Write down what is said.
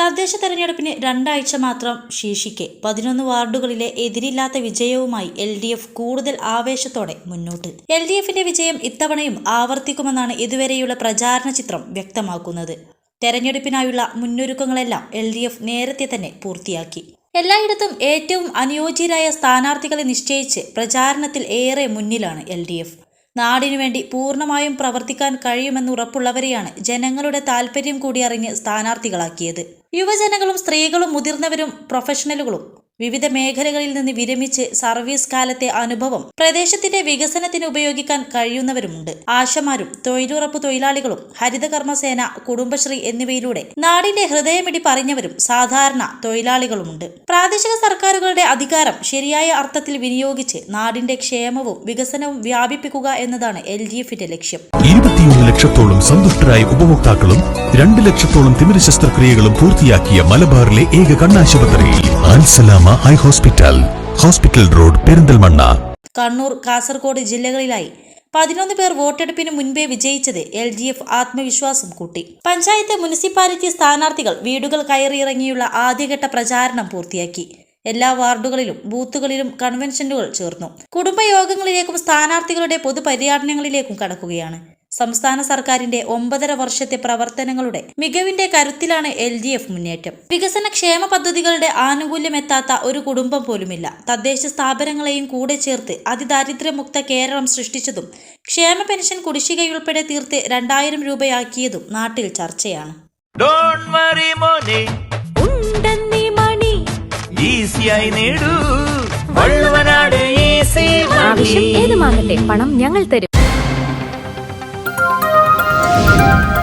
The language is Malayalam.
തദ്ദേശ തെരഞ്ഞെടുപ്പിന് രണ്ടാഴ്ച മാത്രം ശേഷിക്കെ പതിനൊന്ന് വാർഡുകളിലെ എതിരില്ലാത്ത വിജയവുമായി എൽ ഡി എഫ് കൂടുതൽ ആവേശത്തോടെ മുന്നോട്ട്. എൽ ഡി എഫിന്റെ വിജയം ഇത്തവണയും ആവർത്തിക്കുമെന്നാണ് ഇതുവരെയുള്ള പ്രചാരണ ചിത്രം വ്യക്തമാക്കുന്നത്. തെരഞ്ഞെടുപ്പിനായുള്ള മുന്നൊരുക്കങ്ങളെല്ലാം എൽ ഡി എഫ് നേരത്തെ തന്നെ പൂർത്തിയാക്കി. എല്ലായിടത്തും ഏറ്റവും അനുയോജ്യരായ സ്ഥാനാർത്ഥികളെ നിശ്ചയിച്ച് പ്രചാരണത്തിൽ ഏറെ മുന്നിലാണ് എൽ ഡി എഫ്. നാടിനു വേണ്ടി പൂർണമായും പ്രവർത്തിക്കാൻ കഴിയുമെന്ന് ഉറപ്പുള്ളവരെയാണ് ജനങ്ങളുടെ താല്പര്യം കൂടി അറിഞ്ഞ് സ്ഥാനാർത്ഥികളാക്കിയത്. യുവജനങ്ങളും സ്ത്രീകളും മുതിർന്നവരും പ്രൊഫഷണലുകളും വിവിധ മേഖലകളിൽ നിന്ന് വിരമിച്ച് സർവീസ് കാലത്തെ അനുഭവം പ്രദേശത്തിന്റെ വികസനത്തിന് ഉപയോഗിക്കാൻ കഴിയുന്നവരുമുണ്ട്. ആശമാരും തൊഴിലുറപ്പ് തൊഴിലാളികളും ഹരിതകർമ്മസേന കുടുംബശ്രീ എന്നിവയിലൂടെ നാടിന്റെ ഹൃദയമിടി പറഞ്ഞവരും സാധാരണ തൊഴിലാളികളുമുണ്ട്. പ്രാദേശിക സർക്കാരുകളുടെ അധികാരം ശരിയായ അർത്ഥത്തിൽ വിനിയോഗിച്ച് നാടിന്റെ ക്ഷേമവും വികസനവും വ്യാപിപ്പിക്കുക എന്നതാണ് എൽ ഡി എഫിന്റെ ലക്ഷ്യം. ഇരുപത്തിയൊന്ന് ലക്ഷത്തോളം സന്തുഷ്ടരായ ഉപഭോക്താക്കളും രണ്ട് ലക്ഷത്തോളം തിമിര ശസ്ത്രക്രിയകളും പൂർത്തിയാക്കിയ മലബാറിലെ ഏക കണ്ണാശുപത്രി high hospital. Hospital road Perinthalmanna. Kannur Kasaragod ജില്ലകളിലായി പതിനൊന്ന് പേർ വോട്ടെടുപ്പിന് മുൻപേ വിജയിച്ചത് എൽ ഡി എഫ് ആത്മവിശ്വാസം കൂട്ടി. പഞ്ചായത്ത് മുനിസിപ്പാലിറ്റി സ്ഥാനാർത്ഥികൾ വീടുകൾ കയറിയിറങ്ങിയുള്ള ആദ്യഘട്ട പ്രചാരണം പൂർത്തിയാക്കി. എല്ലാ വാർഡുകളിലും ബൂത്തുകളിലും കൺവെൻഷനുകൾ ചേർന്നു. കുടുംബയോഗങ്ങളിലേക്കും സ്ഥാനാർത്ഥികളുടെ പൊതുപര്യടനങ്ങളിലേക്കും കടക്കുകയാണ്. സംസ്ഥാന സർക്കാരിന്റെ ഒമ്പതര വർഷത്തെ പ്രവർത്തനങ്ങളുടെ മികവിന്റെ കരുത്തിലാണ് എൽ ഡി എഫ് മുന്നേറ്റം. വികസന ക്ഷേമ പദ്ധതികളുടെ ആനുകൂല്യം ആനുകൂല്യമെത്താത്ത ഒരു കുടുംബം പോലുമില്ല. തദ്ദേശ സ്ഥാപനങ്ങളെയും കൂടെ ചേർത്ത് അതിദാരിദ്ര്യമുക്ത കേരളം സൃഷ്ടിച്ചതും ക്ഷേമ പെൻഷൻ കുടിശ്ശികയുൾപ്പെടെ തീർത്ത് രണ്ടായിരം രൂപയാക്കിയതും നാട്ടിൽ ചർച്ചയാണ്. ഏത് മാങ്ങട്ടെ മോനെ. ഉണ്ടെന്നീ മണി. ഈസിയായി നേടൂ. വള്ളുവനാട് ഈസി ആവശ്യം ഏതുമാകട്ടെ പണം ഞങ്ങൾ തരും. Thank you.